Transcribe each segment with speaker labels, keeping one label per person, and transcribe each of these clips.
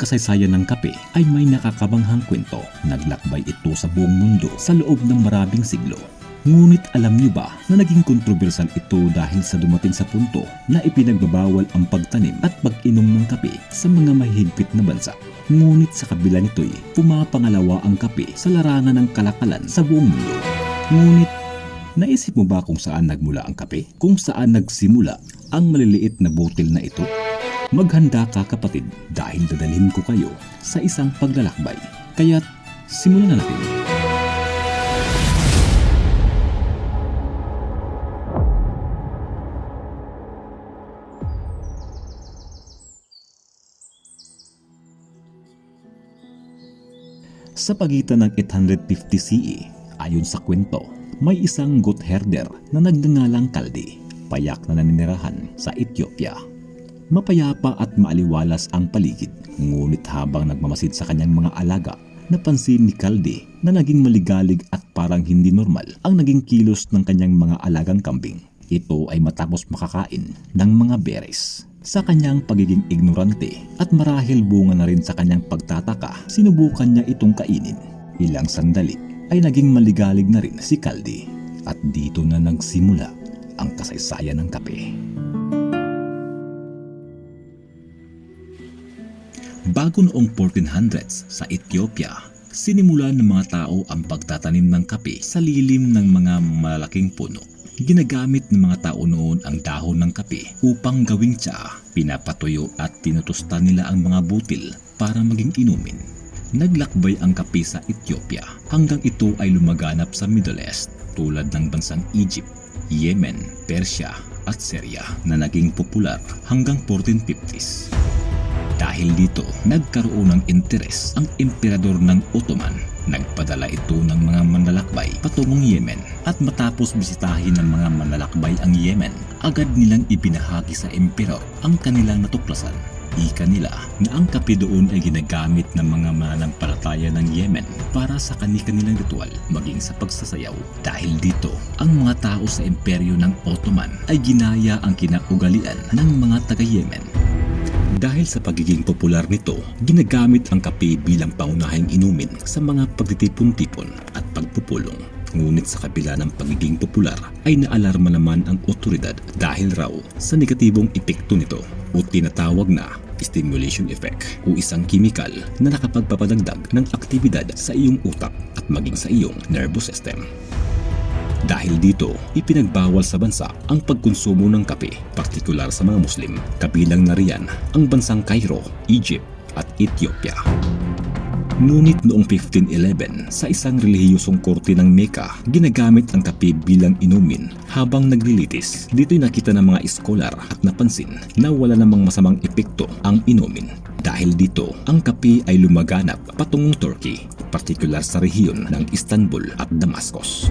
Speaker 1: kasaysayan ng kape ay may nakakabanghang kwento. Naglakbay ito sa buong mundo sa loob ng maraming siglo. Ngunit alam niyo ba na naging kontrobersal ito dahil sa dumating sa punto na ipinagbabawal ang pagtanim at pag-inom ng kape sa mga mahihigpit na bansa. Ngunit sa kabila nito'y pumapangalawa ang kape sa larangan ng kalakalan sa buong mundo. Ngunit naisip mo ba kung saan nagmula ang kape? Kung saan nagsimula ang maliliit na botel na ito? Maghanda ka kapatid dahil dadalhin ko kayo sa isang paglalakbay. Kaya't simulan na natin. Sa pagitan ng 850 CE, ayon sa kwento, may isang goat herder na nagngangalang Kaldi, payak na naninirahan sa Ethiopia. Mapayapa at maaliwalas ang paligid, ngunit habang nagmamasid sa kanyang mga alaga, napansin ni Kaldi na naging maligalig at parang hindi normal ang naging kilos ng kanyang mga alagang kambing. Ito ay matapos makakain ng mga beres. Sa kanyang pagiging ignorante at marahil bunga na rin sa kanyang pagtataka, sinubukan niya itong kainin. Ilang sandali ay naging maligalig na rin si Kaldi at dito na nagsimula ang kasaysayan ng kape. Bago noong 1400s sa Ethiopia, sinimulan ng mga tao ang pagtatanim ng kape sa lilim ng mga malalaking puno. Ginagamit ng mga tao noon ang dahon ng kape upang gawing tsaa. Pinapatuyo at tinutusta nila ang mga butil para maging inumin. Naglakbay ang kape sa Ethiopia hanggang ito ay lumaganap sa Middle East tulad ng bansang Egypt, Yemen, Persia at Syria na naging popular hanggang 1450s. Dahil dito, nagkaroon ng interes ang emperador ng Ottoman. Nagpadala ito ng mga manlalakbay patungong Yemen at matapos bisitahin ng mga manlalakbay ang Yemen, agad nilang ibinahagi sa emperor ang kanilang natuklasan. Ika nila na ang kape doon ay ginagamit ng mga mananampalataya ng Yemen para sa kani-kanilang ritual maging sa pagsasayaw. Dahil dito, ang mga tao sa imperyo ng Ottoman ay ginaya ang kinaugalian ng mga taga-Yemen dahil sa pagiging popular nito, ginagamit ang kape bilang pangunahing inumin sa mga pagtitipon-tipon at pagpupulong. Ngunit sa kabila ng pagiging popular ay naalarma naman ang otoridad dahil raw sa negatibong epekto nito o tinatawag na stimulation effect o isang kimikal na nakapagpapadagdag ng aktibidad sa iyong utak at maging sa iyong nervous system. Dahil dito, ipinagbawal sa bansa ang pagkonsumo ng kape, partikular sa mga Muslim. Kabilang na riyan ang bansang Cairo, Egypt at Ethiopia. Ngunit noong 1511, sa isang relihiyosong korte ng Mecca, ginagamit ang kape bilang inumin habang naglilitis. Dito'y nakita ng mga iskolar at napansin na wala namang masamang epekto ang inumin. Dahil dito, ang kape ay lumaganap patungong Turkey, partikular sa rehiyon ng Istanbul at Damascus.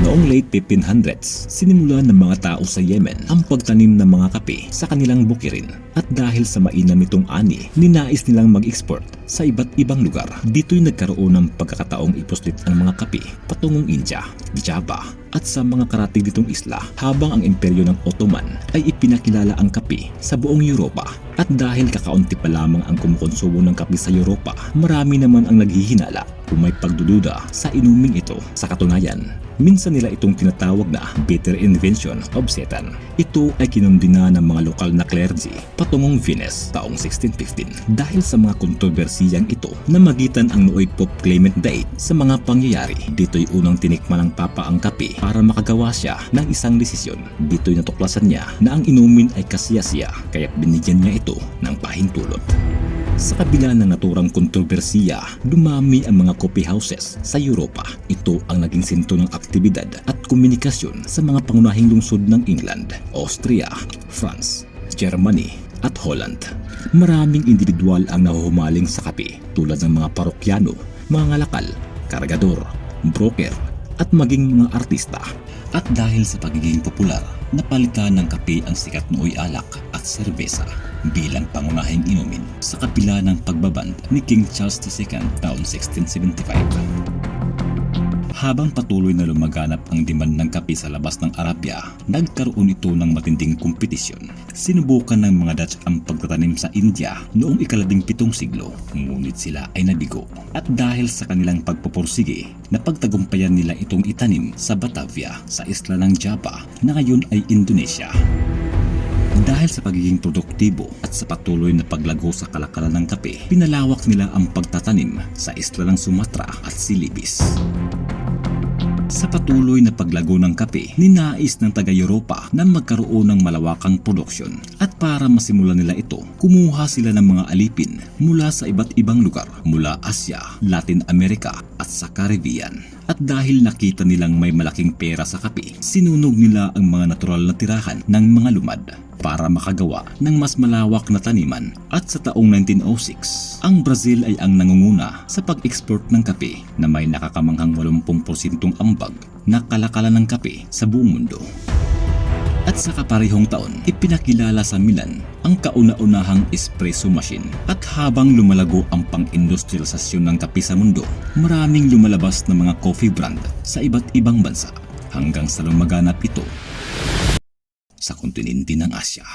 Speaker 1: Noong late 1500s, sinimulan ng mga tao sa Yemen ang pagtanim ng mga kape sa kanilang bukirin. At dahil sa mainam nitong ani, ninais nilang mag-export sa iba't ibang lugar. Dito'y nagkaroon ng pagkakataong ipuslit ang mga kape patungong India, Java at sa mga karatig ditong isla habang ang imperyo ng Ottoman ay ipinakilala ang kape sa buong Europa at dahil kakaunti pa lamang ang kumukonsumo ng kape sa Europa, marami naman ang naghihinala kung may pagdududa sa inuming ito. Sa katunayan, minsan nila itong tinatawag na bitter invention of Satan. Ito ay kinundina ng mga lokal na clergy patungong Venice taong 1615 dahil sa mga kontrobersiyang ito na magitan ang nooy Pope Clement VIII sa mga pangyayari. Dito'y unang tinikman ng Papa ang kape para makagawa siya ng isang desisyon. Dito'y natuklasan niya na ang inumin ay kasiyasiya kaya binigyan niya ito ng pahintulot. Sa kabila ng naturang kontrobersiya, dumami ang mga coffee houses sa Europa. Ito ang naging sinto ng aktibidad at komunikasyon sa mga pangunahing lungsod ng England, Austria, France, Germany at Holland. Maraming individual ang nahuhumaling sa kape tulad ng mga parokyano, mga ngalakal, kargador, broker at maging mga artista. At dahil sa pagiging popular, napalitan ng kape ang sikat nooy alak at serbesa bilang pangunahing inumin sa kapila ng pagbaband ni King Charles II taong 1675. Habang patuloy na lumaganap ang demand ng kape sa labas ng Arabia, nagkaroon ito ng matinding kompetisyon. Sinubukan ng mga Dutch ang pagtatanim sa India noong ikalabing pitong siglo, ngunit sila ay nabigo. At dahil sa kanilang pagpupursige, napagtagumpayan nila itong itanim sa Batavia sa isla ng Java na ngayon ay Indonesia. Dahil sa pagiging produktibo at sa patuloy na paglago sa kalakalan ng kape, pinalawak nila ang pagtatanim sa isla ng Sumatra at Silibis. Sa patuloy na paglago ng kape, ninais ng taga-Europa na magkaroon ng malawakang produksyon. At para masimulan nila ito, kumuha sila ng mga alipin mula sa iba't ibang lugar mula Asya, Latin America at sa Caribbean. At dahil nakita nilang may malaking pera sa kape, sinunog nila ang mga natural na tirahan ng mga lumad para makagawa ng mas malawak na taniman at sa taong 1906, ang Brazil ay ang nangunguna sa pag-export ng kape na may nakakamanghang 80% ambag na kalakalan ng kape sa buong mundo. At sa kaparehong taon, ipinakilala sa Milan ang kauna-unahang espresso machine. At habang lumalago ang pang-industrialisasyon ng kape sa mundo, maraming lumalabas na mga coffee brand sa iba't ibang bansa hanggang sa lumaganap ito sa kontinente ng Asya.